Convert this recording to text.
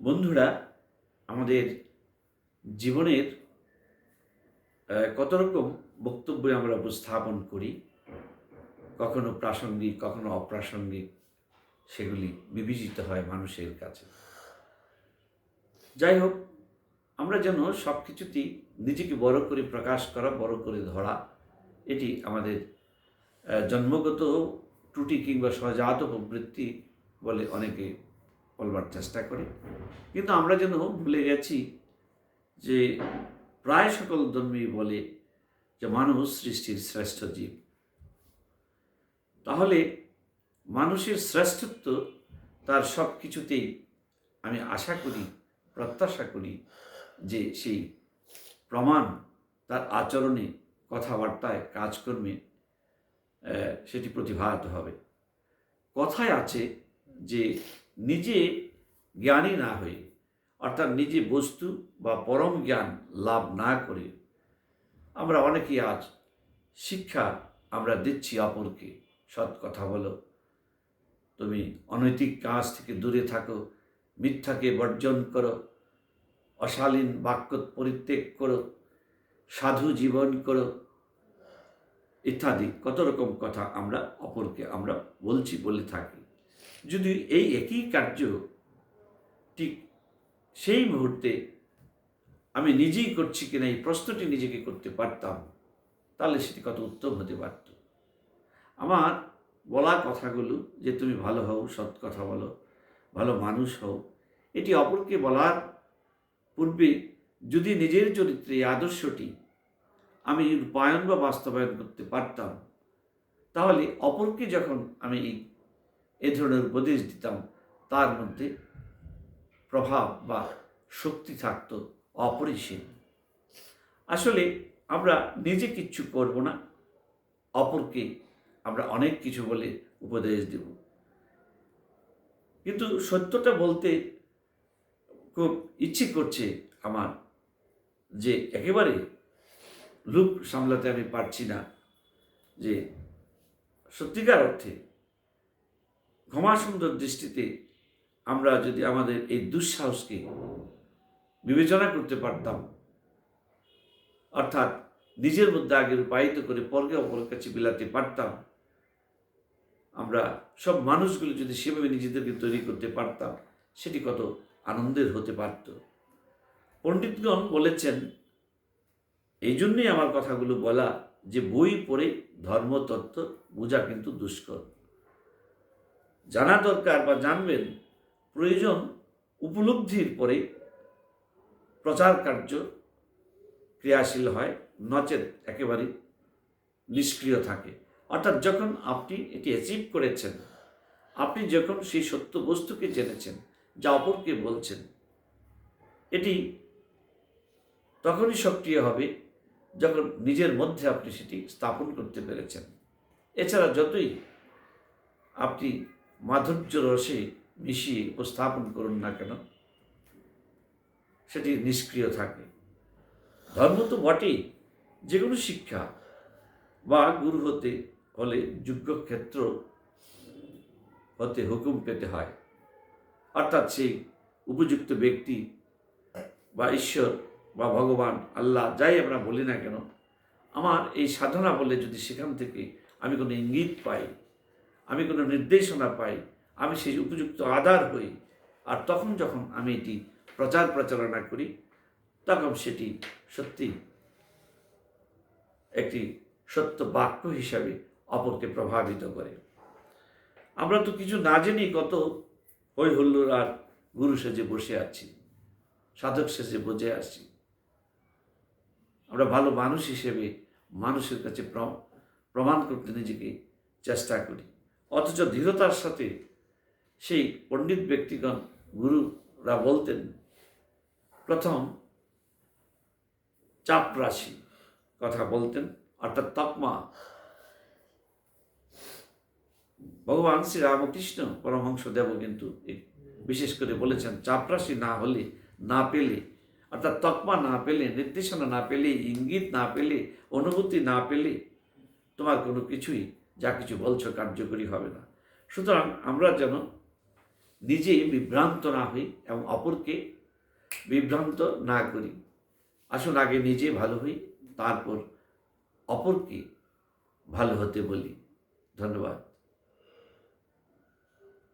বন্ধুরা, আমাদের জীবনের কত রকম বক্তব্য আমরা উপস্থাপন করি, কখনো প্রাসঙ্গিক, কখনো অপ্রাসঙ্গিক, সেগুলি বিবেচিত হয় মানুষের কাছে। যাই হোক, আমরা যেন সব কিছুতেই নিজেকে বড় করে প্রকাশ করা, বড় করে ধরা, এটি আমাদের জন্মগত ত্রুটি কিংবা সহজাত প্রবৃত্তি বলে অনেকে বলবার চেষ্টা করে। কিন্তু আমরা যেন ভুলে গেছি যে প্রায় সকল ধর্মী বলে যে মানুষ সৃষ্টির শ্রেষ্ঠ জীব। তাহলে মানুষের শ্রেষ্ঠত্ব তার সব কিছুতেই আমি আশা করি, প্রত্যাশা করি যে সেই প্রমাণ তার আচরণে, কথাবার্তায়, কাজকর্মে সেটি প্রতিভাত হবে। কথায় আছে যে নিজে জ্ঞানী না হয়ে, অর্থাৎ নিজে বস্তু বা পরম জ্ঞান লাভ না করে, আমরা অনেকেই আজ শিক্ষা আমরা দিচ্ছি অপরকে। সৎ কথা বলো। তুমি অনৈতিক কাজ থেকে দূরে থাকো, মিথ্যাকে বর্জন করো, অশালীন বাক্য পরিত্যাগ করো, সাধু জীবন করো, ইত্যাদি। কত রকম কথা আমরা অপরকে আমরা বলছি বলে থাকি। যদি এই একই কার্য ঠিক সেই মুহূর্তে আমি নিজেই করছি কিনা, এই প্রশ্নটি নিজেকে করতে পারতাম, তাহলে সেটি কত উত্তম হতে পারত। আমার বলা কথাগুলো যে তুমি ভালো হও, সৎ কথা বলো, ভালো মানুষ হও, এটি অপরকে বলার পূর্বে যদি নিজের চরিত্রে এই আদর্শটি আমি রূপায়ণ বা বাস্তবায়ন করতে পারতাম, তাহলে অপরকে যখন আমি এই এ ধরনের উপদেশ দিতাম তার মধ্যে প্রভাব বা শক্তি থাকতো অপরিসীম। আসলে আমরা নিজে কিচ্ছু করব না। অপরকে আমরা অনেক কিছু বলে উপদেশ দেব। কিন্তু সত্যটা বলতে খুব ইচ্ছে করছে আমার যে একেবারে লুপ সামলাতে আমি পারছি না। যে সত্যিকার অর্থে ক্ষমা সুন্দর দৃষ্টিতে আমরা যদি আমাদের এই দুঃসাহসকে বিবেচনা করতে পারতাম, অর্থাৎ নিজের মধ্যে আগে রূপায়িত করে পরকে অপরের কাছে বিলাতে পারতাম, আমরা সব মানুষগুলো যদি সেভাবে নিজেদেরকে তৈরি করতে পারতাম, সেটি কত আনন্দের হতে পারত। পণ্ডিতগণ বলেছেন এই জন্যই আমার কথাগুলো বলা যে বই পড়ে ধর্মতত্ত্ব বোঝা কিন্তু দুষ্কর। জানা দরকার বা জানবেন, প্রয়োজন উপলব্ধির পরে প্রচার কার্য ক্রিয়াশীল হয়, নচেত একেবারে নিষ্ক্রিয় থাকে। অর্থাৎ যখন আপনি এটি অ্যাচিভ করেছেন, আপনি যখন সেই সত্য বস্তুকে জেনেছেন, যা অপরকে বলছেন, এটি তখনই সক্রিয় হবে যখন নিজের মধ্যে আপনি সেটি স্থাপন করতে পেরেছেন। এছাড়া যতই আপনি মাধুর্য রসে মিশিয়ে উপস্থাপন করুন না কেন? সেটি নিষ্ক্রিয় থাকে। ধর্ম তো বটেই যে কোনো শিক্ষা বা গুরু হতে হলে যোগ্য ক্ষেত্র হতে হুকুম পেতে হয়। অর্থাৎ সেই উপযুক্ত ব্যক্তি বা ঈশ্বর বা ভগবান, আল্লাহ যাই আমরা বলি না কেন, আমার এই সাধনা বলে যদি সেখান থেকে আমি কোনো ইঙ্গিত পাই আমি কোনো নির্দেশনা পাই, আমি সেই উপযুক্ত আধার হই। আর তখন যখন আমি এটি প্রচার প্রচারণা করি, তখন সেটি সত্যি একটি সত্য বাক্য হিসাবে অপরকে প্রভাবিত করে। আমরা তো কিছু না জেনেই কত হই হুল্লোর আর গুরু সেজে বসে আছি, সাধক সেজে বসে আছি। আমরা ভালো মানুষ হিসেবে মানুষের কাছে প্র- প্রমাণ করতে নিজেকে চেষ্টা করি। অথচ দৃঢ়তার সাথে সেই পণ্ডিত ব্যক্তিগণ গুরুরা বলতেন, প্রথম চাপ রাশি কথা বলতেন, অর্থাৎ তকমা। ভগবান শ্রী রামকৃষ্ণ পরমহংস দেব কিন্তু বিশেষ করে বলেছেন চাপরাশি না হলে, না পেলে, অর্থাৎ তকমা না পেলে, নির্দেশনা না পেলে, ইঙ্গিত না পেলে, অনুভূতি না পেলে তোমার কোনো কিছুই যা কিছু বলছো কার্যকরী হবে না। সুতরাং আমরা যেন নিজে বিভ্রান্ত না হই এবং অপরকে বিভ্রান্ত না করি। আসুন আগে নিজে ভালো হই, তারপর অপরকে ভালো হতে বলি। ধন্যবাদ।